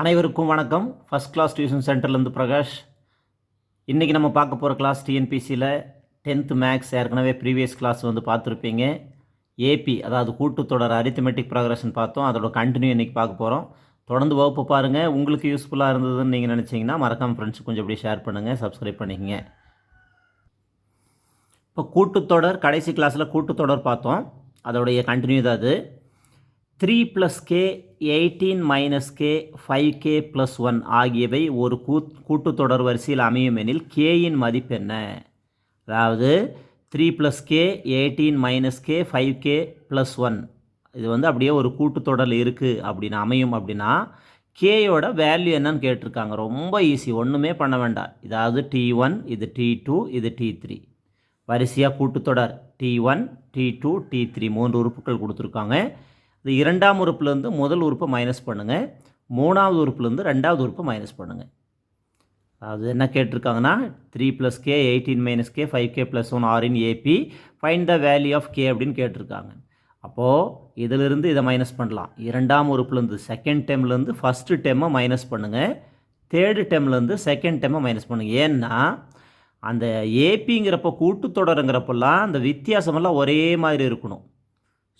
அனைவருக்கும் வணக்கம். First class tuition சென்டர்லேருந்து பிரகாஷ். இன்றைக்கி நம்ம பார்க்க போகிற கிளாஸ் டிஎன்பிசியில் டென்த்து மேக்ஸ் ஏற்கனவே ப்ரீவியஸ் கிளாஸ் வந்து பார்த்துருப்பீங்க. ஏபி அதாவது கூட்டுத்தொடர் அரித்தமெட்டிக் ப்ரோக்ரஷன் பார்த்தோம். அதோட கண்டினியூ இன்றைக்கி பார்க்க போகிறோம் தொடர்ந்து வகுப்பு பாருங்கள் உங்களுக்கு யூஸ்ஃபுல்லாக இருந்ததுன்னு நீங்கள் நினச்சிங்கன்னா மறக்காம ஃப்ரெண்ட்ஸ் கொஞ்சம் அப்படியே ஷேர் பண்ணுங்கள் சப்ஸ்கிரைப் பண்ணிக்கங்க. இப்போ கூட்டுத்தொடர் கடைசி கிளாஸில் கூட்டுத்தொடர் பார்த்தோம். அதோடைய கண்டினியூ தான் அது. Three plus K eighteen minus K five K plus one ஆகியவை ஒரு கூத் கூட்டுத்தொடர் வரிசையில் அமையும் எனில் கேயின் மதிப்பு என்ன? அதாவது three plus K eighteen minus K five K plus one இது வந்து அப்படியே ஒரு கூட்டுத்தொடர் இருக்குது அப்படின்னு அமையும் அப்படின்னா கேயோட வேல்யூ என்னன்னு கேட்டிருக்காங்க. ரொம்ப ஈஸி ஒன்றுமே பண்ண வேண்டாம். இதாவது டி ஒன் இது டி டூ இது டி த்ரீ வரிசையாக கூட்டுத்தொடர். T one T two T three மூன்று உறுப்புகள் கொடுத்துருக்காங்க. இது இரண்டாம் உறுப்புலேருந்து முதல் உறுப்பை மைனஸ் பண்ணுங்கள் மூணாவது உறுப்புலேருந்து ரெண்டாவது உறுப்பை மைனஸ் பண்ணுங்கள் அது என்ன கேட்டிருக்காங்கன்னா three plus K eighteen minus K five K plus one are in AP find the value of K அப்படின்னு கேட்டிருக்காங்க. அப்போது இதிலிருந்து இதை மைனஸ் பண்ணலாம். இரண்டாம் உறுப்புலேருந்து செகண்ட் டேம்லேருந்து ஃபஸ்ட்டு டேமை மைனஸ் பண்ணுங்கள் தேர்டு டேம்லேருந்து செகண்ட் டேமை மைனஸ் பண்ணுங்கள் ஏன்னா அந்த ஏபிங்கிறப்போ கூட்டுத்தொடருங்கிறப்பெல்லாம் அந்த வித்தியாசமெல்லாம் ஒரே மாதிரி இருக்கணும்.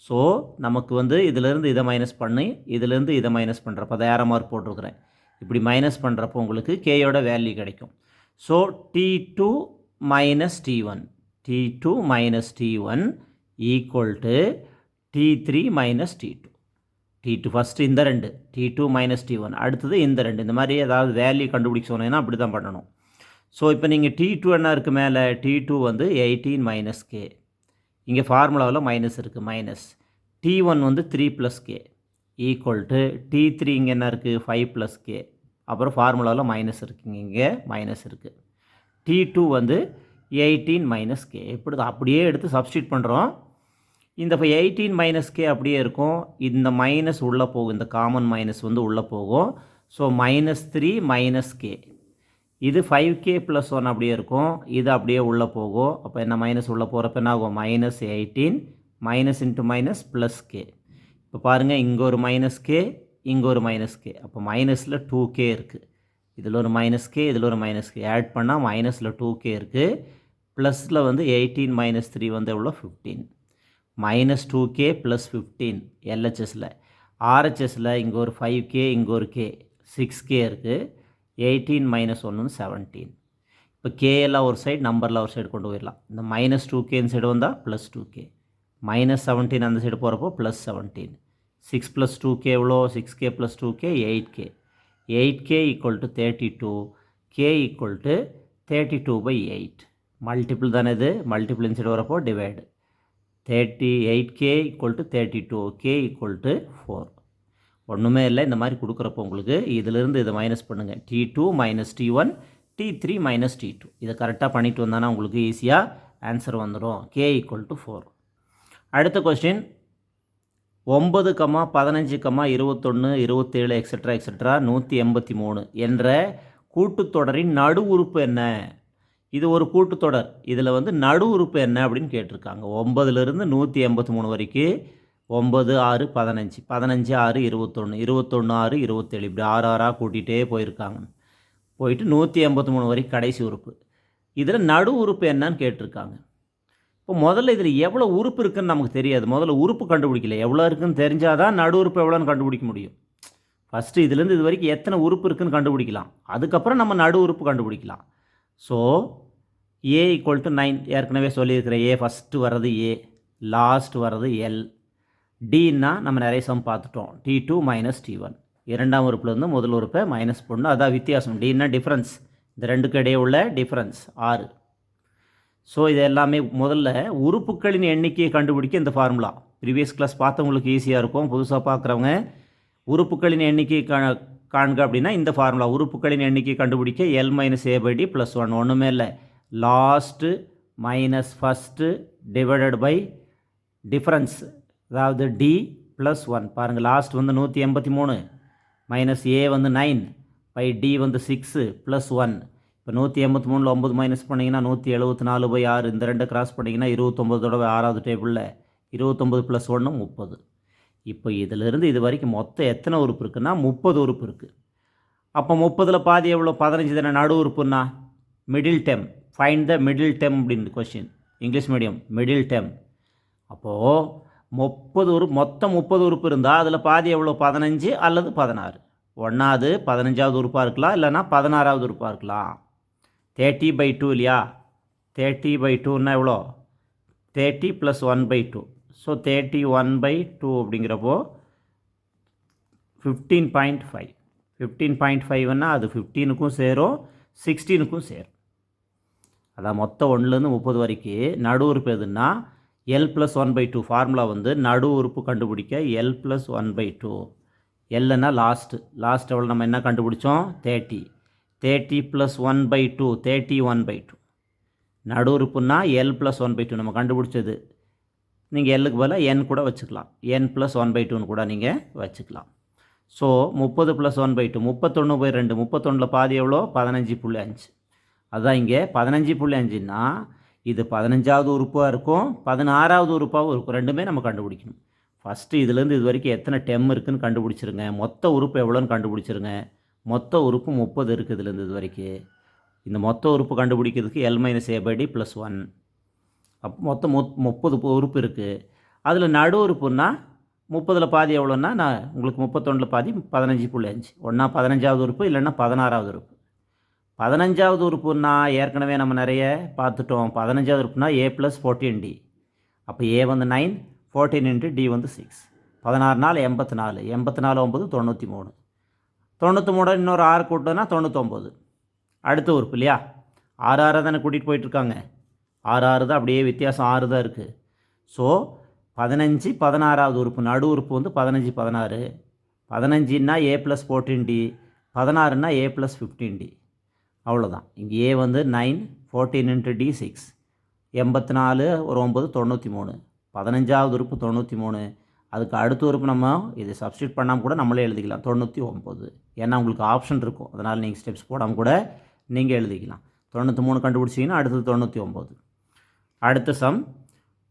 ஸோ நமக்கு வந்து இதிலேருந்து இதை மைனஸ் பண்ணி இதிலேருந்து இதை மைனஸ் பண்ணுறப்ப அதை ஏற மார்க் போட்டிருக்கிறேன். இப்படி மைனஸ் பண்ணுறப்போ உங்களுக்கு கேயோட வேல்யூ கிடைக்கும். So T two minus T one T two minus T one equal to T three minus T two T two first இந்த ரெண்டு. T two minus T one அடுத்தது இந்த ரெண்டு. இந்த மாதிரி ஏதாவது வேல்யூ கண்டுபிடிக்க சொன்னீங்கன்னா அப்படி தான் பண்ணணும். ஸோ இப்போ நீங்கள் டி டூ என்ன இருக்குது மேலே? டி டூ வந்து எயிட்டீன் மைனஸ் கே இங்கே ஃபார்முலாவில் மைனஸ் இருக்குது மைனஸ் டி ஒன் வந்து three plus K equal to T three இங்கே என்ன இருக்குது ஃபைவ் ப்ளஸ் கே அப்புறம் ஃபார்முலாவில் மைனஸ் இருக்குங்க இங்கே மைனஸ் இருக்குது டி டூ வந்து எயிட்டீன் மைனஸ் கே இப்படி தான் அப்படியே எடுத்து சப்ஸ்டியூட் பண்ணுறோம் இந்த இப்போ எயிட்டீன் மைனஸ் கே அப்படியே இருக்கும். இந்த மைனஸ் உள்ளே போகும் இந்த காமன் மைனஸ் வந்து உள்ளே போகும். So minus three minus K இது ஃபைவ் கே ப்ளஸ் ஒன் அப்படியே இருக்கும். இது அப்படியே உள்ளே போகும். அப்போ என்ன மைனஸ் உள்ளே போகிறப்ப என்ன ஆகும்? Minus eighteen minus into minus plus K இப்போ பாருங்கள் இங்கே ஒரு மைனஸ் கே இங்கே ஒரு மைனஸ் கே அப்போ மைனஸில் டூ கே இருக்குது இதில் ஒரு மைனஸ் கே இதில் ஒரு மைனஸ் கே ஆட் பண்ணால் மைனஸில் டூ கே இருக்குது ப்ளஸில் வந்து எயிட்டீன் மைனஸ் த்ரீ வந்து எவ்வளோ fifteen minus two K plus fifteen எல்ஹெச்எஸில் ஆர்ஹெச்எஸில் இங்கே ஒரு ஃபைவ் கே இங்கே ஒரு கே சிக்ஸ் கே இருக்குது எயிட்டீன் மைனஸ் ஒன்று வந்து செவன்டீன் இப்போ கே எல்லாம் ஒரு சைடு நம்பரில் ஒரு சைடு கொண்டு போயிடலாம். இந்த மைனஸ் டூ கேன்னு சைடு வந்தால் plus two K minus seventeen அந்த சைடு போகிறப்போ plus seventeen six plus two K எவ்வளோ? Six K plus two K eight K eight K equal to thirty two K equal to thirty two by eight multiple தானே இது? Multiple side வரப்போ divide thirty eight K equal to thirty two K equal to four ஒன்றுமே இல்லை. இந்த மாதிரி கொடுக்குறப்போ உங்களுக்கு இதிலிருந்து இதை மைனஸ் பண்ணுங்கள் T two minus T one T three minus T two இதை கரெக்டாக பண்ணிட்டு வந்தானா உங்களுக்கு ஈஸியாக ஆன்சர் வந்துடும் கே ஈக்குவல் டு ஃபோர் அடுத்த கொஸ்டின் ஒம்பது கம்மா பதினஞ்சு கம்மா இருபத்தொன்று இருபத்தேழு எக்ஸட்ரா எக்ஸட்ரா நூற்றி எண்பத்தி மூணு என்ற கூட்டுத்தொடரின் நடு உறுப்பு என்ன? இது ஒரு கூட்டுத்தொடர். இதில் வந்து நடு உறுப்பு என்ன அப்படின்னு கேட்டிருக்காங்க. ஒம்பதுலேருந்து நூற்றி எண்பத்தி மூணு வரைக்கும் ஒம்பது ஆறு பதினஞ்சு. பதினஞ்சு ஆறு இருபத்தொன்று இருபத்தொன்று ஆறு இருபத்தேழு. இப்படி ஆறு ஆறாக கூட்டிகிட்டே போயிருக்காங்க. போயிட்டு நூற்றி எண்பத்தி மூணு வரைக்கும் கடைசி உறுப்பு. இதில் நடு உறுப்பு என்னன்னு கேட்டிருக்காங்க. இப்போ முதல்ல இதில் எவ்வளோ உறுப்பு இருக்குன்னு நமக்கு தெரியாது. முதல்ல உறுப்பு கண்டுபிடிக்கல. எவ்வளோ இருக்குன்னு தெரிஞ்சால் தான் நடு உறுப்பு எவ்வளோன்னு கண்டுபிடிக்க முடியும். ஃபஸ்ட்டு இதுலேருந்து இது வரைக்கும் எத்தனை உறுப்பு இருக்குன்னு கண்டுபிடிக்கலாம். அதுக்கப்புறம் நம்ம நடு உறுப்பு கண்டுபிடிக்கலாம். So A equal to nine ஏற்கனவே சொல்லியிருக்கிறேன் ஏ ஃபஸ்ட்டு வர்றது ஏ லாஸ்ட் வர்றது எல் டின்னா நம்ம நிறைய சம் பார்த்துட்டோம். T two minus T one இரண்டாம் உறுப்புலேருந்து முதல் உறுப்பை மைனஸ் பண்ணணும் அதான் வித்தியாசம். டின்னா டிஃப்ரென்ஸ் இந்த ரெண்டுக்கு இடையே உள்ள டிஃப்ரென்ஸ் ஆறு. ஸோ இது எல்லாமே முதல்ல உறுப்புகளின் எண்ணிக்கையை கண்டுபிடிக்க இந்த ஃபார்முலா ப்ரீவியஸ் கிளாஸ் பார்த்தவங்களுக்கு ஈஸியாக இருக்கும். புதுசாக பார்க்குறவங்க உறுப்புகளின் எண்ணிக்கை கா காண்க அப்படின்னா இந்த ஃபார்முலா உறுப்புகளின் எண்ணிக்கை கண்டுபிடிக்க L minus A by D plus one ஒன்றுமே இல்லை. Last minus first divided by difference அதாவது டி ப்ளஸ் ஒன் பாருங்கள் லாஸ்ட் வந்து நூற்றி எண்பத்தி மூணு. மைனஸ் ஏ வந்து நைன் பை டி வந்து சிக்ஸு ப்ளஸ் ஒன் இப்போ நூற்றி எண்பத்தி மூணில் ஒம்பது மைனஸ் பண்ணிங்கன்னா நூற்றி எழுபத்தி நாலு பை ஆறு. இந்த ரெண்டு கிராஸ் பண்ணிங்கன்னா இருபத்தொம்பது தடவை ஆறாவது டேபிளில் இருபத்தொம்பது ப்ளஸ் ஒன்று முப்பது. இப்போ இதிலிருந்து இது வரைக்கும் மொத்தம் எத்தனை உறுப்பு இருக்குன்னா முப்பது உறுப்பு இருக்குது அப்போ முப்பதில் பாதி எவ்வளோ பதினஞ்சு தானே நடு உறுப்புன்னா? Middle term find the middle term அப்படின்னு question English medium middle term அப்போது முப்பது உறுப்பு மொத்தம் முப்பது உறுப்பு இருந்தால் அதில் பாதி எவ்வளோ பதினஞ்சு அல்லது பதினாறு. ஒன்றாவது பதினஞ்சாவது உறுப்பாக இருக்கலாம் இல்லைன்னா பதினாறாவது உறுப்பாக இருக்கலாம். தேர்ட்டி பை டூ இல்லையா? தேர்ட்டி பை டூன்னா எவ்வளோ? Thirty plus one by two so thirty one by two அப்படிங்கிறப்போ fifteen point five fifteen point ஃபைவ்னா அது ஃபிஃப்டீனுக்கும் சேரும் சிக்ஸ்டீனுக்கும் சேரும். அதான் மொத்தம் ஒன்றுலேருந்து முப்பது வரைக்கும் நடு உறுப்பு எதுன்னா L plus one by two formula வந்து நடு உறுப்பு கண்டுபிடிக்க L plus one by two எல்லுன்னா last last எவ்வளோ நம்ம என்ன கண்டுபிடிச்சோம்? Thirty thirty plus one by two thirty one by two நடு உறுப்புன்னா L plus one by two நம்ம கண்டுபிடிச்சது. நீங்கள் எல்லுக்கு பதிலாக என் கூட வச்சுக்கலாம். என் ப்ளஸ் ஒன் பை டூன்னு கூட நீங்கள் வச்சுக்கலாம். ஸோ முப்பது ப்ளஸ் ஒன் பை டூ முப்பத்தொன்று பை ரெண்டு முப்பத்தொன்னில் பாதி எவ்வளோ? பதினஞ்சு புள்ளி அஞ்சு. அதுதான் இங்கே பதினஞ்சு புள்ளி அஞ்சுன்னா இது பதினஞ்சாவது உறுப்பாக இருக்கும் பதினாறாவது உறுப்பாகவும் இருக்கும். ரெண்டுமே நம்ம கண்டுபிடிக்கணும். ஃபஸ்ட்டு இதுலேருந்து இது வரைக்கும் எத்தனை டெம் இருக்குதுன்னு கண்டுபிடிச்சிருங்க. மொத்த உறுப்பு எவ்வளோன்னு கண்டுபிடிச்சிருங்க. மொத்த உறுப்பு முப்பது இருக்குது இதுலேருந்து இது வரைக்கும். இந்த மொத்த உறுப்பு கண்டுபிடிக்கிறதுக்கு L minus A by D plus one அப் மொத்தம் முப் முப்பது பு- உறுப்பு இருக்குது அதில் நடு உறுப்புன்னா முப்பதில் பாதி எவ்வளோன்னா நான் உங்களுக்கு முப்பத்தொன்றில் பாதி பதினஞ்சு புள்ளி அஞ்சு. ஒன்றா பதினஞ்சாவது உறுப்பு இல்லைன்னா பதினாறாவது உறுப்பு. பதினஞ்சாவது உறுப்புன்னா ஏற்கனவே நம்ம நிறைய பார்த்துட்டோம். பதினஞ்சாவது உறுப்புனா ஏ ப்ளஸ் ஃபோர்டீன் டி அப்போ ஏ வந்து நைன் ஃபோர்டீன் இன்ட்டு டி வந்து சிக்ஸ் பதினாறு நாள் எண்பத்தி நாலு. எண்பத்தி நாலு ஒம்பது தொண்ணூற்றி மூணு. தொண்ணூற்றி மூணு இன்னொரு ஆறு கூட்டம்னா தொண்ணூற்றொம்பது அடுத்த உறுப்பு இல்லையா? ஆறு ஆறாக தானே கூட்டிகிட்டு போயிட்டுருக்காங்க. ஆறு ஆறு தான் அப்படியே வித்தியாசம் ஆறு தான் இருக்குது ஸோ பதினஞ்சு பதினாறாவது உறுப்பு நடு உறுப்பு வந்து பதினஞ்சு பதினாறு. பதினஞ்சுன்னா ஏ ப்ளஸ் ஃபோர்டீன் டி பதினாறுனா ஏ ப்ளஸ் ஃபிஃப்டீன் டி அவ்வளோதான் இங்கே ஏ வந்து nine fourteen into D six எண்பத்தி நாலு ஒரு ஒம்பது தொண்ணூற்றி மூணு. பதினஞ்சாவது உறுப்பு தொண்ணூற்றி மூணு. அதுக்கு அடுத்த உறுப்பு நம்ம இது சப்ஸ்டியூட் பண்ணாமல் கூட நம்மளே எழுதிக்கலாம். தொண்ணூற்றி ஒம்பது ஏன்னா உங்களுக்கு ஆப்ஷன் இருக்கும். அதனால் நீங்கள் ஸ்டெப்ஸ் போடாமல் கூட நீங்கள் எழுதிக்கலாம். தொண்ணூற்றி மூணு கண்டுபிடிச்சிங்கன்னா அடுத்தது தொண்ணூற்றி ஒம்பது அடுத்த சம்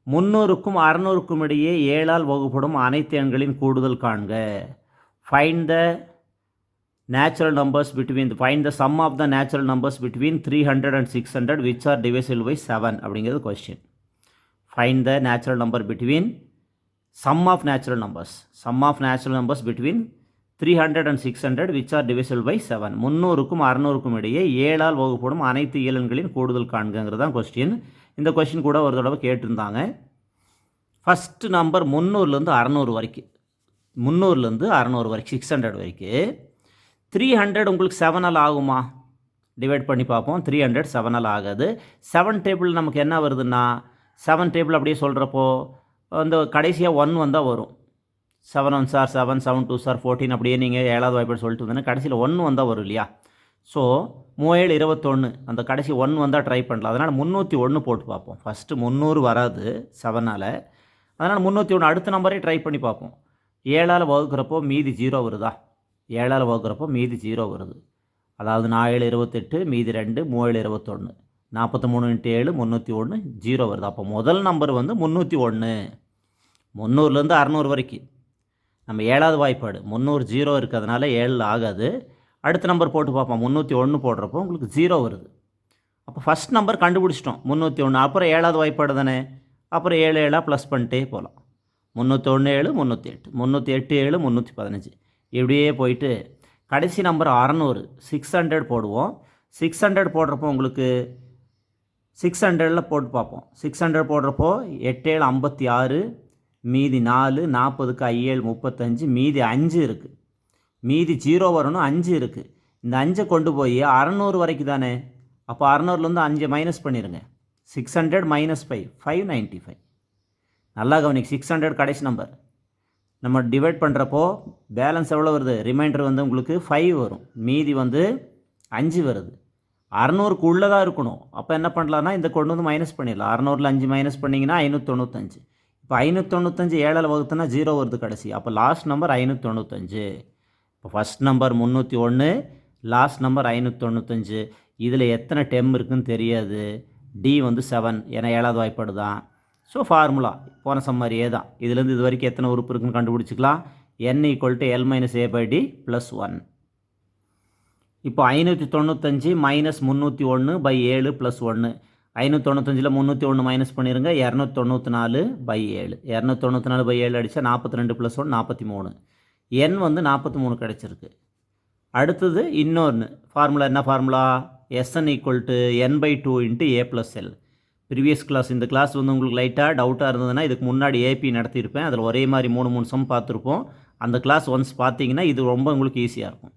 முந்நூறுக்கும் அறநூறுக்கும் இடையே ஏழால் வகுப்படும் அனைத்து எண்களின் கூடுதல் காண்க. Find the natural numbers between find the sum of the natural numbers between three hundred and six hundred which are divisible by seven அப்படிங்கிறது question find the natural number between sum of natural numbers sum of natural numbers between three hundred and six hundred which are divisible by seven முந்நூறுக்கும் அறநூறுக்கும் இடையே ஏழால் வகுப்படும் அனைத்து இயலன்களின் கூடுதல் காண்கங்கிறது தான் question இந்த question கூட ஒரு தடவை கேட்டிருந்தாங்க. ஃபஸ்ட்டு நம்பர் முந்நூறுலேருந்து அறநூறு வரைக்கும். முந்நூறுலேருந்து அறநூறு வரைக்கும் சிக்ஸ் ஹண்ட்ரட் வரைக்கும். த்ரீ ஹண்ட்ரட் உங்களுக்கு செவனல் ஆகுமா? டிவைட் பண்ணி பார்ப்போம். த்ரீ ஹண்ட்ரட் செவனல் ஆகாது. செவன் டேபிள் நமக்கு என்ன வருதுன்னா செவன் டேபிள் அப்படியே சொல்கிறப்போ அந்த கடைசியாக ஒன் வந்தால் வரும். செவன் ஒன் சார் செவன் செவன் டூ சார் ஃபோர்டீன் அப்படியே நீங்கள் ஏழாவது வாய்ப்பு சொல்லிட்டு வந்தீங்கன்னா கடைசியில் ஒன்று வந்தால் வரும் இல்லையா? ஸோ மூவேழு இருபத்தொன்று அந்த கடைசி ஒன் வந்தால் ட்ரை பண்ணலாம். அதனால் முந்நூற்றி ஒன்று போட்டு பார்ப்போம். ஃபஸ்ட்டு முந்நூறு வராது செவனால் அதனால் முந்நூற்றி ஒன்று அடுத்த நம்பரே ட்ரை பண்ணி பார்ப்போம். ஏழால் வகுக்கிறப்போ மீதி ஜீரோ வருதா? ஏழால் வகுக்கிறப்போ மீதி ஜீரோ வருது. அதாவது நாலு இருபத்தெட்டு மீதி ரெண்டு மூவேழு இருபத்தொன்று நாற்பத்தி மூணு இன்ட்டு ஏழு முந்நூற்றி ஒன்று ஜீரோ வருது. அப்போ முதல் நம்பர் வந்து முந்நூற்றி ஒன்று முந்நூறுலேருந்து அறநூறு வரைக்கும். நம்ம ஏழாவது வாய்ப்பாடு. முந்நூறு ஜீரோ இருக்கிறதுனால ஏழில் ஆகாது. அடுத்த நம்பர் போட்டு பார்ப்போம். முந்நூற்றி ஒன்று போடுறப்போ உங்களுக்கு ஜீரோ வருது. அப்போ ஃபஸ்ட் நம்பர் கண்டுபிடிச்சிட்டோம். முந்நூற்றி ஒன்று அப்புறம் ஏழாவது வாய்ப்பாடு தானே? அப்புறம் ஏழு ஏழாக ப்ளஸ் பண்ணிட்டே போகலாம். முந்நூற்றி ஒன்று ஏழு முந்நூற்றி எட்டு. முந்நூற்றி எட்டு ஏழு முந்நூற்றி பதினஞ்சு. இப்படியே போயிட்டு கடைசி நம்பர் அறநூறு சிக்ஸ் ஹண்ட்ரட் போடுவோம். சிக்ஸ் ஹண்ட்ரட் போடுறப்போ உங்களுக்கு சிக்ஸ் ஹண்ட்ரடில் போட்டு பார்ப்போம். சிக்ஸ் ஹண்ட்ரட் போடுறப்போ எட்டு ஏழு ஐம்பத்தி ஆறு மீதி நாலு நாற்பதுக்கு ஐயேழு முப்பத்தஞ்சு மீதி அஞ்சு இருக்குது மீதி ஜீரோ வரணும் அஞ்சு இருக்குது இந்த அஞ்சை கொண்டு போய் அறநூறு வரைக்கும் தானே? அப்போ அறநூறுலேருந்து அஞ்சை மைனஸ் பண்ணிடுங்க six hundred minus five five ninety five நல்லா கவனிக்கு சிக்ஸ் ஹண்ட்ரட் கடைசி நம்பர் நம்ம டிவைட் பண்ணுறப்போ பேலன்ஸ் எவ்வளோ வருது? ரிமைண்டர் வந்து உங்களுக்கு ஃபைவ் வரும். மீதி வந்து அஞ்சு வருது. அறநூறுக்கு உள்ளே தான் இருக்கணும். அப்போ என்ன பண்ணலான்னா இந்த கொண்டு வந்து மைனஸ் பண்ணிடலாம். அறநூறில் அஞ்சு மைனஸ் பண்ணிங்கன்னா ஐநூற்றொண்ணூத்தஞ்சு இப்போ ஐநூற்றொண்ணூத்தஞ்சு ஏழில் வகுத்துனா ஜீரோ வருது கடைசி. அப்போ லாஸ்ட் நம்பர் ஐநூற்றொண்ணூத்தஞ்சு இப்போ ஃபஸ்ட் நம்பர் முந்நூற்றி ஒன்று லாஸ்ட் நம்பர் ஐநூற்றொண்ணூத்தஞ்சு இதில் எத்தனை டெம் இருக்குன்னு தெரியாது. டி வந்து செவன் ஏன்னா ஏழாவது வாய்ப்பாடு தான் ஸோ ஃபார்முலா போன சம்மாரியே தான். இதுலேருந்து இது வரைக்கும் எத்தனை உறுப்பு இருக்குன்னு கண்டுபிடிச்சிக்கலாம். N equal to L minus A by D plus one இப்போ ஐநூற்றி தொண்ணூத்தஞ்சு மைனஸ் முந்நூற்றி ஒன்று பை ஏழு ப்ளஸ் ஒன்று ஐநூற்றி தொண்ணூத்தஞ்சில் முந்நூற்றி ஒன்று மைனஸ் பண்ணிடுங்க இரநூத்தி தொண்ணூற்றி நாலு பை ஏழு. இரநூத்தி தொண்ணூற்றி நாலு பை ஏழு அடித்தா நாற்பத்தி ரெண்டு ப்ளஸ் ஒன்று நாற்பத்தி மூணு. என் வந்து நாற்பத்தி மூணு கிடச்சிருக்கு. அடுத்தது இன்னொன்று ஃபார்முலா என்ன formula S N equal to N by two into A plus L previous class இந்த கிளாஸ் வந்து உங்களுக்கு லைட்டாக டவுட்டாக இருந்ததுன்னா இதுக்கு முன்னாடி ஏபி நடத்தியிருப்பேன். அதில் ஒரே மாதிரி மூணு மூணு சம் பார்த்துருப்போம். அந்த கிளாஸ் ஒன்ஸ் பார்த்தீங்கன்னா இது ரொம்ப உங்களுக்கு ஈஸியாக இருக்கும்.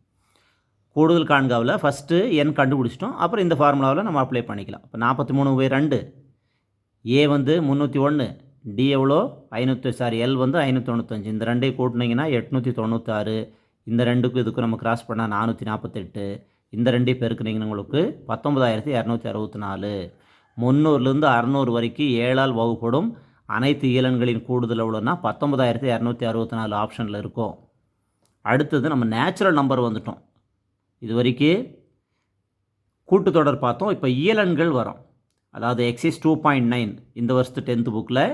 கூடுதல் காண்காவில் ஃபஸ்ட்டு என் கண்டுபிடிச்சிட்டோம். அப்புறம் இந்த ஃபார்முலாவில் நம்ம அப்ளை பண்ணிக்கலாம். இப்போ நாற்பத்தி மூணு பை ரெண்டு. ஏ வந்து முந்நூற்றி ஒன்று டி எவ்வளோ? ஐநூற்றி சாரி எல் வந்து ஐநூற்றி தொண்ணூத்தஞ்சு. இந்த ரெண்டையும் கூட்டினீங்கன்னா எட்நூற்றி தொண்ணூத்தாறு. இந்த ரெண்டுக்கும் இதுக்கும் நம்ம கிராஸ் பண்ணால் நானூற்றி நாற்பத்தெட்டு இந்த ரெண்டையும் பெருக்குனீங்கன்னா உங்களுக்கு பத்தொன்பதாயிரத்தி இரநூத்தி அறுபத்தி நாலு. முந்நூறுலேருந்து அறநூறு வரைக்கும் ஏழால் வகுப்படும் அனைத்து ஈலன்களின் கூடுதல் எவ்வளோன்னா பத்தொன்பதாயிரத்தி இரநூத்தி அறுபத்தி நாலு ஆப்ஷனில் இருக்கும். அடுத்தது நம்ம நேச்சுரல் நம்பர் வந்துட்டோம். இது வரைக்கும் கூட்டுத்தொடர் பார்த்தோம். இப்போ இயலன்கள் வரும். அதாவது எக்ஸைஸ் டூ பாயிண்ட் நைன் இந்த வருஷத்து டென்த்து புக்கில்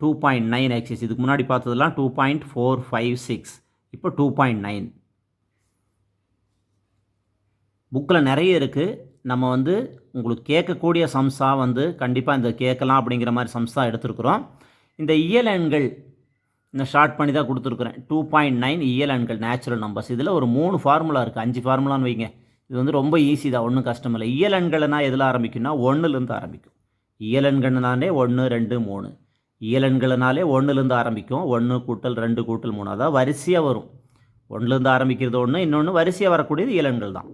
டூ பாயிண்ட் நைன் எக்ஸைஸ் இதுக்கு முன்னாடி பார்த்ததெல்லாம் two point four five six இப்போ டூ பாயிண்ட் நைன் புக்கில் நிறைய இருக்குது நம்ம வந்து உங்களுக்கு கேட்கக்கூடிய சம்சா வந்து கண்டிப்பாக இந்த கேட்கலாம் அப்படிங்கிற மாதிரி சம்ஸாக எடுத்துருக்குறோம். இந்த இயல் எண்கள் இந்த ஷார்ட் பண்ணி தான் கொடுத்துருக்குறேன். டூ பாயிண்ட் நைன் இயல் எண்கள் நேச்சுரல் நம்பர்ஸ் இதில் ஒரு மூணு ஃபார்முலா இருக்குது அஞ்சு ஃபார்முலான்னு வைங்க. இது வந்து ரொம்ப ஈஸி தான். ஒன்றும் கஷ்டம் இல்லை. இயல் எண்கள்னா எதில் ஆரம்பிக்கும்னா ஒன்றுலேருந்து ஆரம்பிக்கும். இயல் எண்கள்னாலே ஒன்று ரெண்டு மூணு. இயல் எண்கள்னாலே ஒன்றுலேருந்து ஆரம்பிக்கும். ஒன்று கூட்டல் ரெண்டு கூட்டல் மூணு. அதாவது வரிசையாக வரும். ஒன்றுலேருந்து ஆரம்பிக்கிறது ஒன்று இன்னொன்று வரிசையாக வரக்கூடியது இயலன்கள் தான்.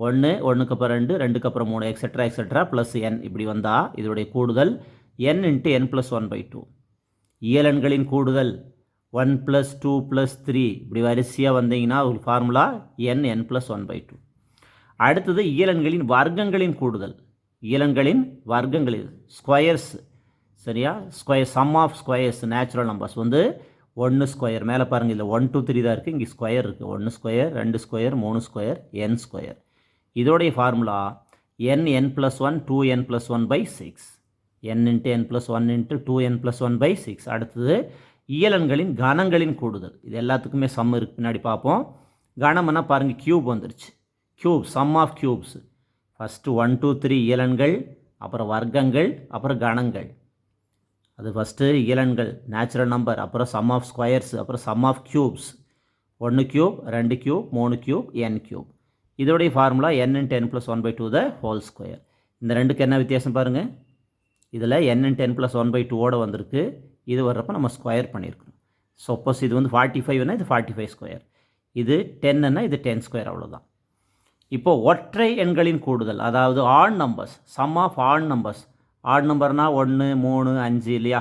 ஒன்று ஒன்றுக்கு அப்புறம் ரெண்டு ரெண்டுக்கு அப்புறம் மூணு எக்ஸட்ரா எக்ஸெட்ரா ப்ளஸ் என் இப்படி வந்தால் இதோடைய கூடுதல் N into N plus one by two இயலன்களின் கூடுதல் one plus two plus three இப்படி வரிசையாக வந்தீங்கன்னா ஒரு formula N N plus one by two அடுத்தது இயலன்களின் வர்க்கங்களின் கூடுதல். இயலன்களின் வர்க்கங்களில் ஸ்கொயர்ஸ் சரியா? Square sum of squares natural numbers வந்து ஒன்று ஸ்கொயர் மேலே பாருங்கள் இல்லை ஒன் டூ த்ரீ தான் இருக்குது இங்கே ஸ்கொயர் இருக்குது ஒன்று ஸ்கொயர் ரெண்டு ஸ்கொயர் மூணு ஸ்கொயர் என் ஸ்கொயர் இதோடைய formula N N plus one two N plus one by six N into N plus one into two N plus one by six அடுத்தது இயலன்களின் கணங்களின் கூடுதல். இது எல்லாத்துக்குமே சம் இருக்குது பின்னாடி பார்ப்போம். கணம்னா பாருங்கள் க்யூப் வந்துருச்சு. Cube sum of cubes first one two three இயலன்கள் அப்புறம் வர்க்கங்கள் அப்புறம் கணங்கள் அது ஃபஸ்ட்டு இயலன்கள் நேச்சுரல் நம்பர் அப்புறம் சம் ஆஃப் ஸ்கொயர்ஸ் அப்புறம் சம் ஆஃப் க்யூப்ஸ் ஒன்று க்யூப் ரெண்டு க்யூப் மூணு க்யூப் என் க்யூப் இதோடைய formula N then plus one by two the whole square இந்த ரெண்டுக்கு என்ன வித்தியாசம் பாருங்கள் இதில் N then plus one by டூவோட வந்திருக்கு. இது வர்றப்போ நம்ம ஸ்கொயர் பண்ணியிருக்கணும் சப்போஸ் இது வந்து ஃபார்ட்டி ஃபைவ்னா இது ஃபார்ட்டி ஃபைவ் ஸ்கொயர் இது டென்னுன்னா இது டென் ஸ்கொயர் அவ்வளோதான் இப்போது ஒற்றை எண்களின் கூடுதல் அதாவது odd numbers sum of odd numbers odd நம்பர்னால் ஒன்று மூணு அஞ்சு இல்லையா?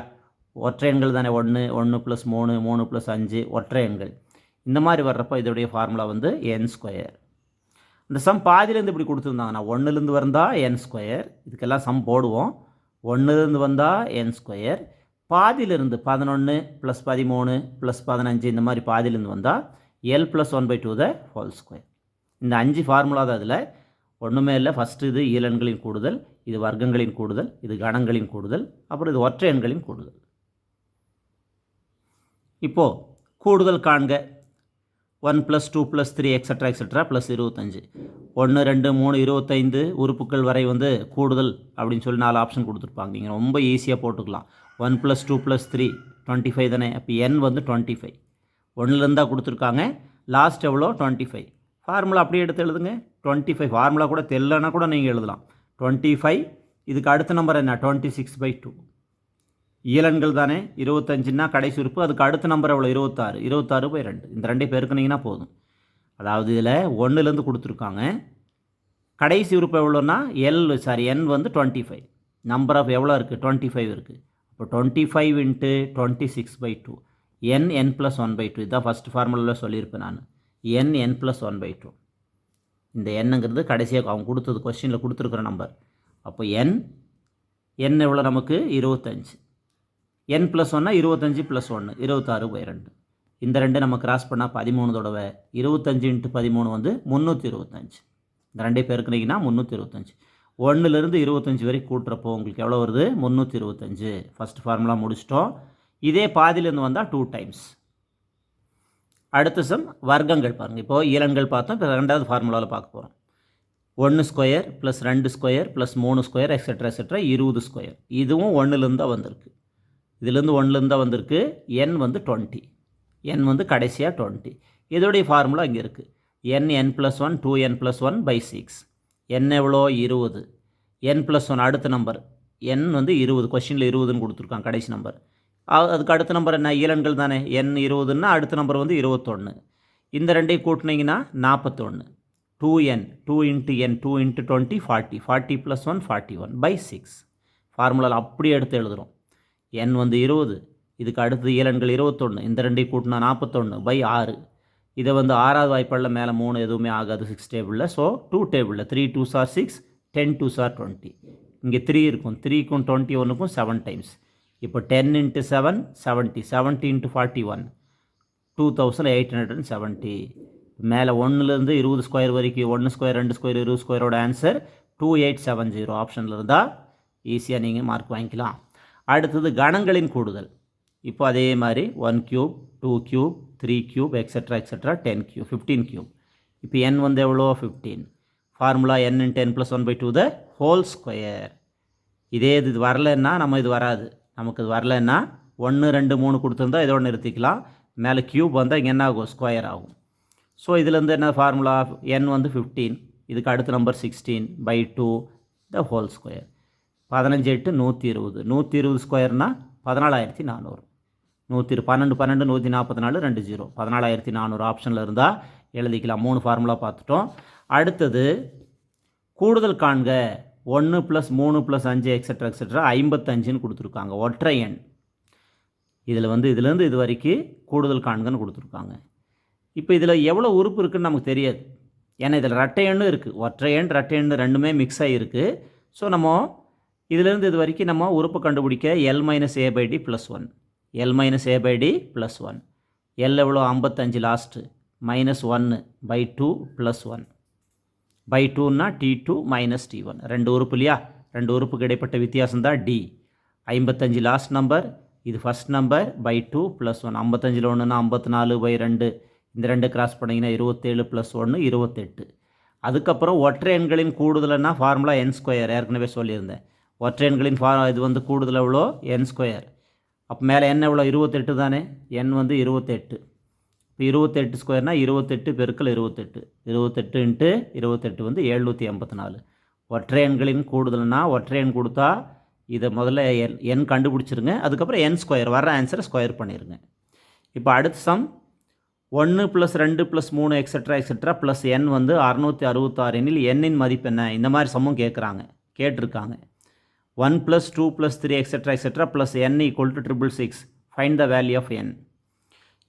ஒற்றை எண்கள் தானே ஒன்று ஒன்று ப்ளஸ் மூணு மூணு ப்ளஸ் அஞ்சு ஒற்றை எண்கள். இந்த மாதிரி வர்றப்போ இதோடைய ஃபார்முலா வந்து என் ஸ்கொயர் இந்த சம் பாதியிலேருந்து இப்படி கொடுத்துருந்தாங்கன்னா ஒன்றுலேருந்து வந்தால் என் ஸ்கொயர் இதுக்கெல்லாம் சம் போடுவோம். ஒன்றுலேருந்து வந்தால் என் ஸ்கொயர் பாதியிலிருந்து பதினொன்று ப்ளஸ் பதிமூணு ப்ளஸ் பதினஞ்சு இந்த மாதிரி பாதியிலேருந்து வந்தால் L plus one by two the whole square இந்த அஞ்சு ஃபார்முலா தான் அதில் ஒன்றுமே இல்லை ஃபஸ்ட்டு இது ஈலன்களின் கூடுதல் இது வர்க்கங்களின் கூடுதல் இது கணங்களின் கூடுதல் அப்புறம் இது ஒற்றை எண்களின் கூடுதல். இப்போது கூடுதல் காண்க. One plus two plus three extra extra plus இருபத்தஞ்சு. ஒன்று ரெண்டு மூணு இருபத்தைந்து உறுப்புகள் வரை வந்து கூடுதல் அப்படின்னு சொல்லி நாலு ஆப்ஷன் கொடுத்துருப்பாங்க. நீங்கள் ரொம்ப ஈஸியாக போட்டுக்கலாம். One plus two plus three twenty five தானே? அப்போ என் வந்து டுவெண்ட்டி ஃபைவ் ஒன்றுலேருந்தா கொடுத்துருக்காங்க. லாஸ்ட் எவ்வளோ? டுவெண்ட்டி ஃபைவ் ஃபார்முலா அப்படியே எடுத்து எழுதுங்க. டுவெண்ட்டி ஃபைவ் ஃபார்முலா கூட தெரிலனா கூட நீங்கள் எழுதலாம். டுவெண்ட்டி ஃபைவ் இதுக்கு அடுத்த நம்பர் என்ன? டுவெண்ட்டி சிக்ஸ் பை டூ இயலன்கள் தானே? இருபத்தஞ்சுன்னா கடைசி உறுப்பு அதுக்கு அடுத்த நம்பர் எவ்வளோ இருபத்தாறு. இருபத்தாறு பை ரெண்டு. இந்த ரெண்டே பெருக்குனீங்கன்னா போதும். அதாவது இதில் ஒன்றுலேருந்து கொடுத்துருக்காங்க. கடைசி உறுப்பு எவ்வளோன்னா எல் சாரி என் வந்து டுவெண்ட்டி ஃபைவ் நம்பர் ஆஃப் எவ்வளோ இருக்குது டுவெண்ட்டி ஃபைவ் இருக்குது இப்போ twenty five into twenty six by two N N plus one by two இதுதான் ஃபஸ்ட் ஃபார்முலாவில் சொல்லியிருப்பேன் நான். N N plus one by two இந்த எண்ணுங்கிறது கடைசியாக அவங்க கொடுத்தது கொஸ்டினில் கொடுத்துருக்குற நம்பர் அப்போ என் என் எவ்வளோ நமக்கு? இருபத்தஞ்சு. என் ப்ளஸ் ஒன்னா இருபத்தஞ்சி ப்ளஸ் ஒன்று இருபத்தாறு பை ரெண்டு. இந்த ரெண்டு நம்ம கிராஸ் பண்ணால் பதிமூணு தடவை. இருபத்தஞ்சு இன்ட்டு பதிமூணு வந்து முந்நூற்றி இருபத்தஞ்சி. இந்த ரெண்டே பேருக்குனீங்கன்னா முந்நூற்றி இருபத்தஞ்சு. ஒன்றுலேருந்து இருபத்தஞ்சி வரைக்கும் கூட்டுறப்போ உங்களுக்கு எவ்வளோ வருது? முந்நூற்றி இருபத்தஞ்சு. ஃபஸ்ட் ஃபார்முலா முடிச்சிட்டோம். இதே பாதியிலேருந்து வந்தால் டூ டைம்ஸ் அடுத்த சம் வர்க்கங்கள் பாருங்கள் இப்போது இயலன்கள் பார்த்தோம். இப்போ ரெண்டாவது ஃபார்முலாவில் பார்க்க போகிறோம் ஒன்று ஸ்கொயர் ப்ளஸ் ரெண்டு ஸ்கொயர் ப்ளஸ் மூணு ஸ்கொயர் எக்ஸெட்ரா எக்ஸெட்ரா இருபது ஸ்கொயர் இதுவும் ஒன்றுலேருந்து தான் வந்திருக்கு. இதுலேருந்து ஒன்லேருந்து தான் வந்திருக்கு. என் வந்து டுவெண்ட்டி என் வந்து கடைசியாக டுவெண்ட்டி இதோடைய ஃபார்முலா இங்கே இருக்குது N N plus one two N plus one by six N எவ்வளோ? இருபது. என் ப்ளஸ் ஒன் அடுத்த நம்பர் என் வந்து இருபது. கொஷினில் இருபதுன்னு கொடுத்துருக்கான் கடைசி நம்பர் அதுக்கு அடுத்த நம்பர் என்ன? ஈழன்கள் தானே. என் இருபதுன்னா அடுத்த நம்பர் வந்து இருபத்தொன்று இந்த ரெண்டையும் கூட்டினீங்கன்னா நாற்பத்தொன்று two N two into N two into twenty forty forty plus one forty one by six ஃபார்முலாவில் அப்படியே எடுத்து எழுதுகிறோம் என் வந்து இருபது இதுக்கு அடுத்து ஈலன்கள் இருபத்தொன்று இந்த ரெண்டையும் கூட்டினா நாற்பத்தொன்று பை ஆறு. இதை வந்து ஆறாவது வாய்ப்பாளில் மேலே மூணு எதுவுமே ஆகாது சிக்ஸ் டேபிளில் ஸோ டூ டேபிளில் three two sir six ten two sir twenty இங்கே த்ரீ இருக்கும். த்ரீக்கும் டுவெண்ட்டி ஒன்றுக்கும் செவன் டைம்ஸ் இப்போ ten into seven seventy seventy into forty one two thousand eight hundred and seventy மேலே ஒன்றுலேருந்து இருபது ஸ்கொயர் வரைக்கும் ஒன்று ஸ்கொயர் ரெண்டு ஸ்கொயர் இருபது ஸ்கொயரோட answer two eight seven zero ஆப்ஷனில் இருந்தால் ஈஸியாக நீங்கள் மார்க் வாங்கிக்கலாம். அடுத்தது கணங்களின் கூடுதல். இப்போ அதே மாதிரி one cube two cube three cube etcetera etcetera ten cube fifteen cube இப்போ என் வந்து எவ்வளோ? Fifteen formula n in ten plus one by two the whole square இதே இது இது வரலன்னா நம்ம இது வராது. நமக்கு இது வரலன்னா ஒன்று ரெண்டு மூணு கொடுத்துருந்தா இதோட நிறுத்திக்கலாம். மேலே க்யூப் வந்தால் இங்கே என்ன ஆகும்? ஸ்கொயர் ஆகும். ஸோ இதுலேருந்து என்ன ஃபார்முலா என் வந்து ஃபிஃப்டீன் இதுக்கு அடுத்த number sixteen by two the whole square பதினஞ்சு எட்டு நூற்றி இருபது. நூற்றி இருபது ஸ்கொயர்னால் பதினாலாயிரத்தி நானூறு. நூற்றி பன்னெண்டு பன்னெண்டு நூற்றி நாற்பத்தி நாலு ரெண்டு ஜீரோ. பதினாலாயிரத்தி நானூறு ஆப்ஷனில் இருந்தால் எழுதிக்கலாம். மூணு ஃபார்முலா பார்த்துட்டோம். அடுத்தது கூடுதல் காண்க. ஒன்று ப்ளஸ் மூணு ப்ளஸ் அஞ்சு எக்ஸட்ரா எக்ஸட்ரா ஐம்பத்தஞ்சுன்னு கொடுத்துருக்காங்க. ஒற்றை எண். இதில் வந்து இதுலேருந்து இது வரைக்கும் கூடுதல் காண்கன்னு கொடுத்துருக்காங்க. இப்போ இதில் எவ்வளோ உறுப்பு இருக்குன்னு நமக்கு தெரியாது. ஏன்னா இதில் ரெட்டை எண்ணும் இருக்குது ஒற்றை எண் ரெட்டை எண் ரெண்டுமே மிக்ஸ் ஆகிருக்கு ஸோ நம்ம இதிலேருந்து இது வரைக்கும் நம்ம உறுப்பு கண்டுபிடிக்க L minus A by D plus one L minus A by D plus one L எவ்வளோ? ஐம்பத்தஞ்சு லாஸ்ட்டு மைனஸ் ஒன்று by two plus one by டூன்னா D two minus D one ரெண்டு உறுப்பு இல்லையா? ரெண்டு உறுப்புக்கு இடைப்பட்ட வித்தியாசம் தான் டி ஐம்பத்தஞ்சு லாஸ்ட் நம்பர் இது first number by two plus one ஐம்பத்தஞ்சில் ஒன்றுனா ஐம்பத்தி நாலு பை ரெண்டு. இந்த ரெண்டு கிராஸ் பண்ணிங்கன்னா இருபத்தேழு ப்ளஸ் ஒன்று இருபத்தெட்டு. அதுக்கப்புறம் ஒற்றை எண்களின் கூடுதல்னா ஃபார்முலா என் ஸ்கொயர் ஏற்கனவே சொல்லியிருந்தேன். ஒற்றையன்களின் ஃபா இது வந்து கூடுதல் எவ்வளோ? என் ஸ்கொயர் அப்போ மேலே என் எவ்வளோ? இருபத்தெட்டு தானே. என் வந்து இருபத்தெட்டு. இப்போ இருபத்தெட்டு ஸ்கொயர்னால் இருபத்தெட்டு பெருக்கல் இருபத்தெட்டு. இருபத்தெட்டு இன்ட்டு இருபத்தெட்டு வந்து எழுநூற்றி எண்பத்தி நாலு. ஒற்றையன்களின் கூடுதல்னா ஒற்றையன் கொடுத்தா இதை முதல்ல என் எண் கண்டுபிடிச்சிருங்க. அதுக்கப்புறம் என் ஸ்கொயர் வர ஆன்சரை ஸ்கொயர் பண்ணிடுங்க இப்போ அடுத்த சம் ஒன்று ப்ளஸ் ரெண்டு ப்ளஸ் மூணு எக்ஸட்ரா எக்ஸட்ரா ப்ளஸ் என் வந்து அறுநூற்றி அறுபத்தாறு எண்ணில் எண்ணின் மதிப்பு என்ன? இந்த மாதிரி சம்மும் கேட்குறாங்க கேட்டிருக்காங்க. One plus two plus three etcetera etcetera plus n equal to triple six find the value of n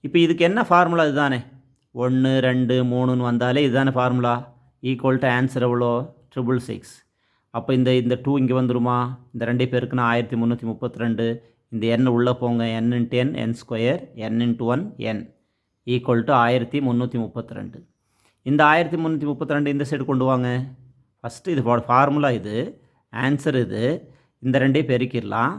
இப்போ இதுக்கு என்ன ஃபார்முலா இதுதானே? ஒன்று ரெண்டு மூணுன்னு வந்தாலே இதுதானே ஃபார்முலா ஈக்குவல் டு ஆன்சர் எவ்வளோ? ட்ரிபிள் சிக்ஸ் அப்போ இந்த இந்த டூ இங்கே வந்துருமா? இந்த ரெண்டு பேருக்குன்னா ஆயிரத்தி முந்நூற்றி முப்பத்தி ரெண்டு இந்த எண் உள்ளே போங்க. N into n n square n into one n equal to ஆயிரத்தி முந்நூற்றி முப்பத்தி ரெண்டு இந்த ஆயிரத்தி முந்நூற்றி முப்பத்தி ரெண்டு இந்த சைடு கொண்டு வாங்க. ஃபஸ்ட்டு இது ஃபார்முலா இது. ஆன்சர் இது. இந்த ரெண்டையும் பெருக்கிடலாம்.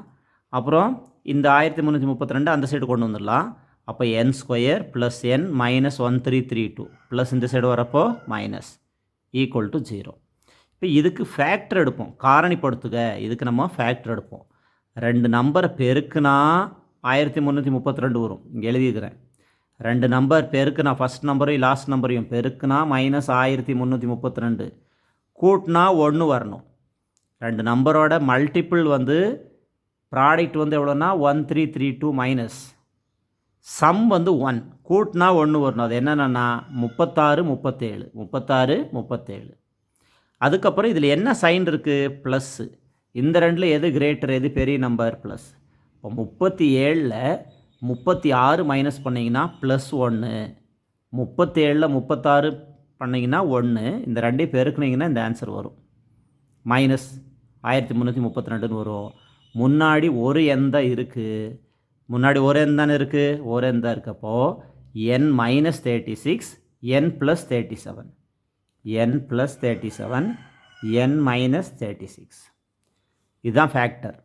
அப்புறம் இந்த ஆயிரத்தி முந்நூற்றி முப்பத்தி ரெண்டு அந்த சைடு கொண்டு வந்துடலாம். அப்போ n square plus n minus one three three two plus இந்த சைடு வரப்போ மைனஸ் ஈக்குவல் டு ஜீரோ இப்போ இதுக்கு ஃபேக்டர் எடுப்போம். காரணிப்படுத்துக. இதுக்கு நம்ம ஃபேக்டர் எடுப்போம். ரெண்டு நம்பரை பெருக்குனா ஆயிரத்தி முந்நூற்றி முப்பத்தி ரெண்டு வரும். இங்கே எழுதியிருக்கிறேன். ரெண்டு நம்பர் பெருக்குனா ஃபஸ்ட் நம்பரையும் லாஸ்ட் நம்பரையும் பெருக்குனா மைனஸ் ஆயிரத்தி முந்நூற்றி முப்பத்தி ரெண்டு. கூட்டினா ஒன்று வரணும். ரெண்டு நம்பரோட மல்டிப்புள் வந்து ப்ராடக்ட் வந்து எவ்வளோன்னா one three three two minus sum வந்து ஒன் கூட்டினா ஒன்று வரணும். அது என்னென்னா முப்பத்தாறு முப்பத்தேழு. முப்பத்தாறு முப்பத்தேழு. அதுக்கப்புறம் இதில் என்ன சைன் இருக்குது ப்ளஸ்ஸு இந்த ரெண்டில் எது கிரேட்டர் எது பெரிய நம்பர் ப்ளஸ் இப்போ முப்பத்தி ஏழில் முப்பத்தி ஆறு மைனஸ் பண்ணிங்கன்னா ப்ளஸ் ஒன்று முப்பத்தேழில் முப்பத்தாறு பண்ணிங்கன்னா ஒன்று இந்த ரெண்டையும் பெருக்குனிங்கன்னா இந்த ஆன்சர் வரும். மைனஸ் ஆயிரத்தி முந்நூற்றி முப்பத்தி ரெண்டுன்னு வரும். முன்னாடி ஒரு எண் தான் இருக்குது முன்னாடி ஒரு எண் தானே இருக்குது ஒரு எண் தான் இருக்கப்போ n minus thirty six n plus thirty seven n plus thirty seven n minus thirty six இதுதான் ஃபேக்டர்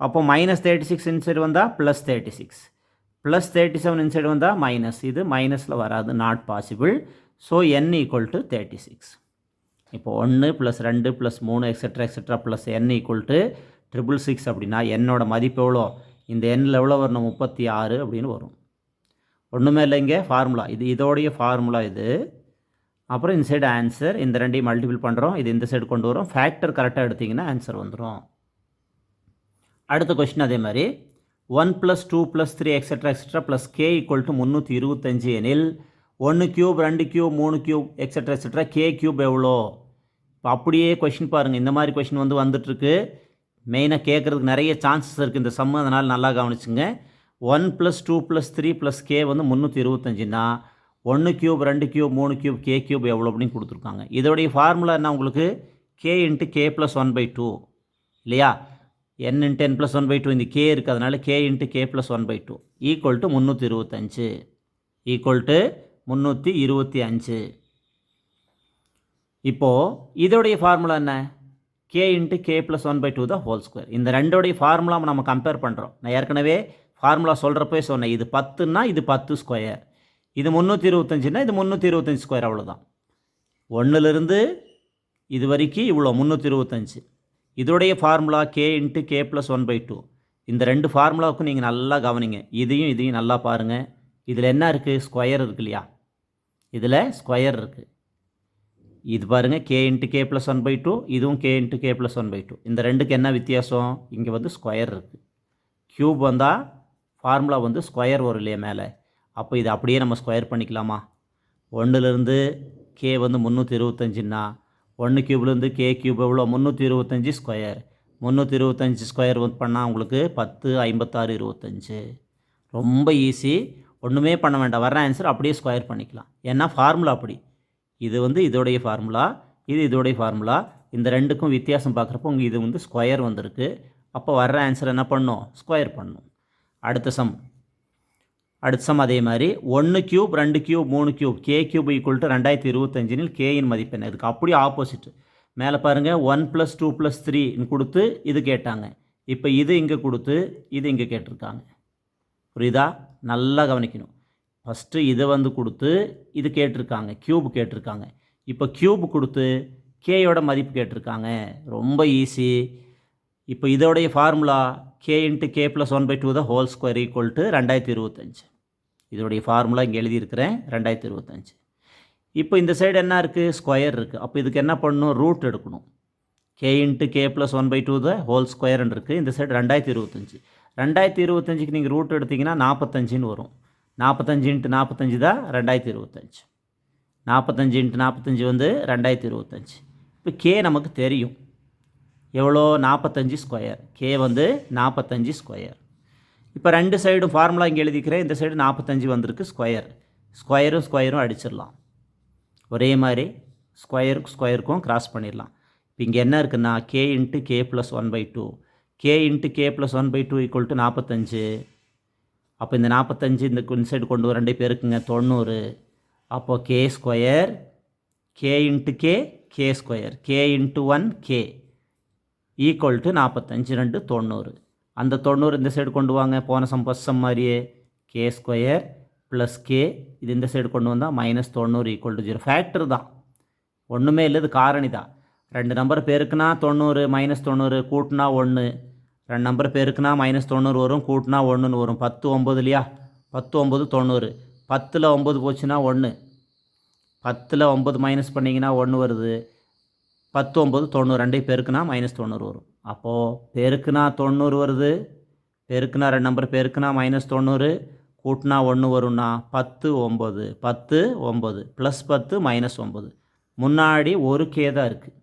அப்போ மைனஸ் தேர்ட்டி சிக்ஸ் இன்சைடு வந்தால் plus thirty six plus thirty seven inside வந்தால் மைனஸ் இது மைனஸில் வராது. Not possible so n equal to thirty six இப்போ ஒன்று plus ரெண்டு ப்ளஸ் மூணு etcetera etcetera plus n equal to triple six அப்படின்னா என்னோட மதிப்பு எவ்வளோ? இந்த எண்ணில் எவ்வளோ வரணும்? முப்பத்தி ஆறு அப்படின்னு வரும். ஒன்றுமே இல்லை இங்கே ஃபார்முலா இது இதோடைய ஃபார்முலா இது. அப்புறம் இந்த சைடு ஆன்சர் இந்த ரெண்டையும் மல்டிபிள் பண்ணுறோம் இது இந்த சைடு கொண்டு வரும். ஃபேக்டர் கரெக்டாக எடுத்திங்கன்னா ஆன்சர் வந்துடும் அடுத்த கொஷின் அதே மாதிரி. One plus two plus three etcetera etcetera plus K equal to முந்நூற்றி இருபத்தஞ்சு எனில் ஒன்று க்யூப் ரெண்டு க்யூப் மூணு cube etcetera etcetera K cube எவ்வளோ? இப்போ அப்படியே கொஷின் பாருங்கள் இந்த மாதிரி கொஷின் வந்து வந்துட்டுருக்கு. மெயினாக கேட்குறதுக்கு நிறைய சான்சஸ் இருக்குது இந்த சம்மு அதனால் நல்லா கவனிச்சுங்க. One plus two plus three plus K வந்து முந்நூற்றி இருபத்தஞ்சுனா ஒன்று க்யூப் ரெண்டு க்யூப் மூணு க்யூப் கே க்யூப் எவ்வளோ அப்படின்னு கொடுத்துருக்காங்க. இதோடைய ஃபார்முலா என்ன உங்களுக்கு? K into K plus one by two இல்லையா? N into n plus one by two இந்த கே இருக்குது அதனால் K into K plus one by two equal to முந்நூற்றி இருபத்தஞ்சு. ஈக்குவல் டு முந்நூற்றி இருபத்தி அஞ்சு. இப்போது இதோடைய ஃபார்முலா என்ன? K into K plus one by two the whole square இந்த ரெண்டோடைய ஃபார்முலா நம்ம கம்பேர் பண்ணுறோம் நான் ஏற்கனவே ஃபார்முலா சொல்கிறப்பே சொன்னேன். இது பத்துன்னா இது பத்து ஸ்கொயர் இது முந்நூற்றி இருபத்தஞ்சுனா இது முந்நூற்றி இருபத்தஞ்சி ஸ்கொயர் அவ்வளோதான் ஒன்றுலேருந்து இது வரைக்கும் இவ்வளோ முந்நூற்றி இருபத்தஞ்சு இதோடைய formula K into K plus one by two இந்த ரெண்டு ஃபார்முலாவுக்கும் நீங்கள் நல்லா கவனிங்க. இதையும் இதையும் நல்லா பாருங்கள் இதில் என்ன இருக்குது ஸ்கொயர் இருக்கு இல்லையா? இதில் ஸ்கொயர் இருக்குது இது பாருங்கள் K into K plus one by two இதுவும் K into K plus one by two இந்த ரெண்டுக்கு என்ன வித்தியாசம்? இங்கே வந்து ஸ்கொயர் இருக்குது க்யூப் வந்தால் ஃபார்முலா வந்து ஸ்கொயர் வரும் இல்லையா மேலே? அப்போ இது அப்படியே நம்ம ஸ்கொயர் பண்ணிக்கலாமா? ஒன்றுலேருந்து கே வந்து முந்நூற்றி இருபத்தஞ்சுன்னா ஒன்று க்யூப்லேருந்து கே க்யூப் எவ்வளோ? முந்நூற்றி இருபத்தஞ்சி ஸ்கொயர் முந்நூற்றி இருபத்தஞ்சி ஸ்கொயர் வந்து பண்ணால் உங்களுக்கு பத்து ஐம்பத்தாறு இருபத்தஞ்சு. ரொம்ப ஈஸி ஒன்றுமே பண்ண வேண்டாம். வர்ற ஆன்சர் அப்படியே ஸ்கொயர் பண்ணிக்கலாம். ஏன்னா ஃபார்முலா அப்படி. இது வந்து இதோடைய ஃபார்முலா இது இதோடைய ஃபார்முலா இந்த ரெண்டுக்கும் வித்தியாசம் பார்க்குறப்போ உங்கள் இது வந்து ஸ்கொயர் வந்திருக்கு. அப்போ வர்ற ஆன்சர் என்ன பண்ணும்? ஸ்கொயர் பண்ணும். அடுத்த சம் அடுத்த சம் அதே மாதிரி. ஒன்று க்யூப் ரெண்டு க்யூப் மூணு cube K cube equal to ரெண்டாயிரத்தி இருபத்தஞ்சினில் கேயின் மதிப்பெண் இதுக்கு அப்படியே ஆப்போசிட் மேலே பாருங்கள் ஒன் ப்ளஸ் டூ ப்ளஸ் த்ரீன்னு கொடுத்து இது கேட்டாங்க. இப்போ இது இங்கே கொடுத்து இது இங்கே கேட்டிருக்காங்க. புரியுதா? நல்லா கவனிக்கணும். ஃபஸ்ட்டு இதை வந்து கொடுத்து இது கேட்டிருக்காங்க. க்யூப் கேட்டிருக்காங்க. இப்போ க்யூப் கொடுத்து கேயோட மதிப்பு கேட்டிருக்காங்க. ரொம்ப ஈஸி இப்போ இதோடைய formula K into K plus one by two the whole square equal to ரெண்டாயிரத்தி இருபத்தஞ்சு. இதோடைய ஃபார்முலா இங்கே எழுதியிருக்கிறேன். ரெண்டாயிரத்தி இருபத்தஞ்சு. இப்போ இந்த சைடு என்ன இருக்குது ஸ்கொயர் இருக்குது அப்போ இதுக்கு என்ன பண்ணணும்? ரூட் எடுக்கணும். K into K plus one by two the whole ஸ்கொயர்ன்னு இருக்குது இந்த சைடு ரெண்டாயிரத்தி இருபத்தஞ்சு. ரெண்டாயிரத்தி இருபத்தஞ்சுக்கு நீங்கள் ரூட் எடுத்திங்கன்னா நாற்பத்தஞ்சுன்னு வரும். நாற்பத்தஞ்சு இன்ட்டு நாற்பத்தஞ்சு தான் ரெண்டாயிரத்தி இருபத்தஞ்சு. நாற்பத்தஞ்சு இன்ட்டு நாற்பத்தஞ்சு வந்து ரெண்டாயிரத்தி இருபத்தஞ்சு. இப்போ கே நமக்கு தெரியும். எவ்வளோ? நாற்பத்தஞ்சு ஸ்கொயர் கே வந்து நாற்பத்தஞ்சு ஸ்கொயர் இப்போ ரெண்டு சைடும் ஃபார்முலா இங்கே எழுதிக்கிறேன். இந்த சைடு நாற்பத்தஞ்சு வந்திருக்கு ஸ்கொயர் ஸ்கொயரும் ஸ்கொயரும் அடிச்சிடலாம். ஒரே மாதிரி ஸ்கொயருக்கு ஸ்கொயருக்கும் கிராஸ் பண்ணிடலாம். இப்போ இங்கே என்ன இருக்குன்னா K into K plus one by two K into K plus one by two equal to நாற்பத்தஞ்சு. அப்போ இந்த நாற்பத்தஞ்சு இந்த இந்த சைடு கொண்டு வர ரெண்டு பேருக்குங்க தொண்ணூறு. அப்போது K square K into K K square K into one K equal to நாற்பத்தஞ்சு ரெண்டு தொண்ணூறு. அந்த தொண்ணூறு இந்த சைடு கொண்டு வாங்க போன சம் ஃபஸ்ட் மாதிரியே. கே ஸ்கொயர் ப்ளஸ் கே இது இந்த சைடு கொண்டு வந்தால் மைனஸ் தொண்ணூறு ஈக்குவல் டு ஜீரோ ஃபேக்டர் தான். ஒன்றுமே இல்லை இது காரணி தான். ரெண்டு நம்பர் பேருக்குன்னா தொண்ணூறு மைனஸ் தொண்ணூறு கூட்டினா ஒன்று ரெண்டு நம்பர் பேருக்குனா மைனஸ் தொண்ணூறு வரும் கூட்டினா ஒன்றுன்னு வரும். பத்து ஒம்பது இல்லையா? பத்து ஒம்பது தொண்ணூறு. பத்தில் ஒம்பது போச்சுன்னா ஒன்று பத்தில் ஒம்பது மைனஸ் பண்ணிங்கன்னா ஒன்று வருது. பத்து ஒம்பது தொண்ணூறு ரெண்டையும் பெருக்குனா மைனஸ் தொண்ணூறு வரும். அப்போது பெருக்குனா தொண்ணூறு வருது. பெருக்குனா ரெண்டு நம்பர் பெருக்குனா மைனஸ் தொண்ணூறு. கூட்டினா ஒன்று வரும்னா பத்து ஒம்பது பத்து ஒம்பது ப்ளஸ் பத்து மைனஸ் ஒம்பது முன்னாடி ஒரு கே தான் இருக்குது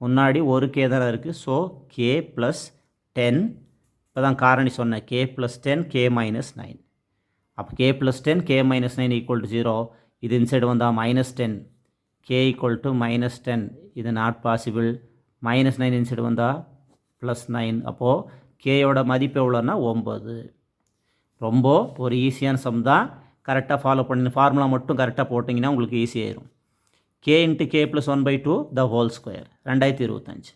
முன்னாடி ஒரு கே தான் இருக்குது ஸோ கே ப்ளஸ் டென் இப்போ தான் காரணி சொன்னேன் K plus ten K minus nine அப்போ K plus ten K minus nine equal to zero இது இன்சைடு வந்தால் minus ten K equal to minus ten இது not possible minus nine inside வந்தால் plus nine அப்போது கேயோட மதிப்பு எவ்வளோன்னா ஒம்பது ரொம்ப ஒரு ஈஸியான சம் தான். கரெக்டாக ஃபாலோ பண்ணி ஃபார்முலா மட்டும் கரெக்டாக போட்டிங்கன்னா உங்களுக்கு ஈஸியாயிரும் K into K plus one by two the whole square ரெண்டாயிரத்தி இருபத்தஞ்சு.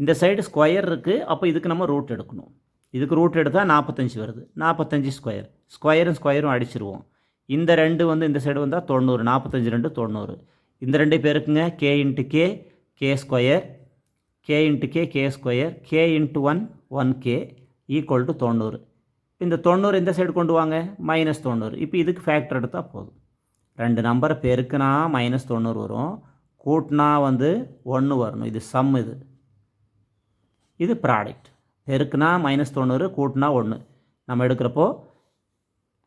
இந்த சைடு ஸ்கொயர் இருக்குது அப்போ இதுக்கு நம்ம ரூட் எடுக்கணும். இதுக்கு ரூட் எடுத்தால் நாற்பத்தஞ்சு வருது. நாற்பத்தஞ்சு ஸ்கொயர் ஸ்கொயரும் ஸ்கொயரும் அடிச்சிருவோம். இந்த ரெண்டு வந்து இந்த சைடு வந்தால் தொண்ணூறு. நாற்பத்தஞ்சு ரெண்டு தொண்ணூறு. இந்த ரெண்டு பேருக்குங்க K into K K square K into K K square K into one one K equal to தொண்ணூறு. இந்த தொண்ணூறு இந்த சைடு கொண்டு வாங்க? மைனஸ் தொண்ணூறு. இப்போ இதுக்கு ஃபேக்டர் எடுத்தால் போதும். ரெண்டு நம்பரை பெருக்குனா மைனஸ் தொண்ணூறு வரும். கூட்டினா வந்து ஒன்று வரணும் இது சம் இது. இது ப்ராடக்ட் பெருக்குனா மைனஸ் தொண்ணூறு கூட்டினா ஒன்று நம்ம எடுக்கிறப்போ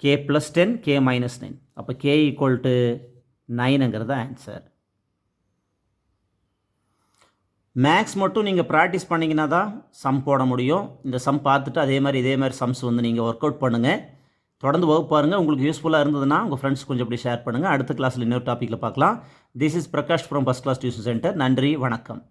K plus ten K minus nine அப்போ கே ஈக்குவல் டு நைனுங்கிறது ஆன்சர் மேக்ஸ் மட்டும் நீங்கள் ப்ராக்டிஸ் பண்ணிங்கன்னா தான் சம் போட முடியும். இந்த சம் பார்த்துட்டு அதே மாதிரி இதே மாதிரி சம்ஸ் வந்து நீங்கள் ஒர்க் அவுட் பண்ணுங்கள் தொடர்ந்து வகுப்பு பாருங்கள் உங்களுக்கு யூஸ்ஃபுல்லாக இருந்ததுன்னா உங்கள் ஃப்ரெண்ட்ஸ் கொஞ்சம் அப்படி ஷேர் பண்ணுங்கள் அடுத்த கிளாஸில் இன்னொரு டாப்பிக்கில் பார்க்கலாம். This is Prakash from first class tuition centre நன்றி வணக்கம்.